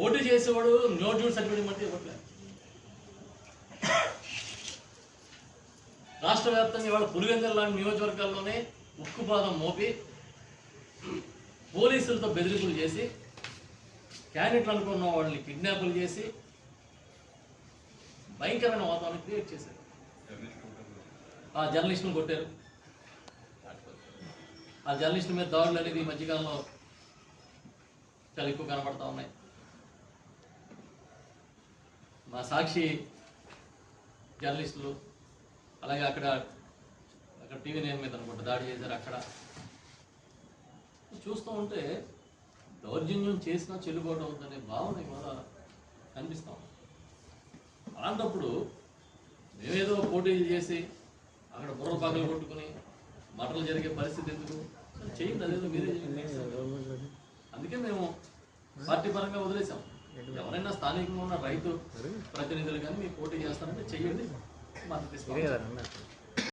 పోటీ చేసేవాడు నోట్యూడ్ సర్టిఫికేట్ అంటే ఇవ్వట్లేదు రాష్ట్ర వ్యాప్తంగా ఇవాళ పులివెందుల లాంటి నియోజకవర్గాల్లోనే ఉక్కుపాదం మోపి పోలీసులతో బెదిరింపులు చేసి క్యాండిడేట్లు అనుకున్న వాళ్ళని కిడ్నాపులు చేసి భయంకరమైన వాతావరణం క్రియేట్ చేశారు. ఆ జర్నలిస్టులు కొట్టారు. ఆ జర్నలిస్టుల మీద దాడులు అనేది ఈ మధ్యకాలంలో చాలా ఎక్కువ కనబడతా ఉన్నాయి. మా సాక్షి జర్నలిస్టులు అలాగే అక్కడ అక్కడ టీవీ నేమ్ మీద అనుకుంటా దాడి చేశారు అక్కడ. చూస్తూ ఉంటే దౌర్జన్యం చేసినా చెల్లుబాటు అవుతుందనే భావన ఇవాళ కనిపిస్తాం అలాంటప్పుడు మేమేదో పోటీలు చేసి అక్కడ బుర్ర పగలు కొట్టుకుని మటలు జరిగే పరిస్థితి ఎందుకు? చేయండి అదేదో మీరే అందుకే మేము పార్టీ పరంగా వదిలేసాం ఎవరైనా స్థానికంగా ఉన్న రైతు ప్రతినిధులు కానీ మీరు పోటీ చేస్తారంటే చెయ్యండి. మద్దతు ఇస్తాం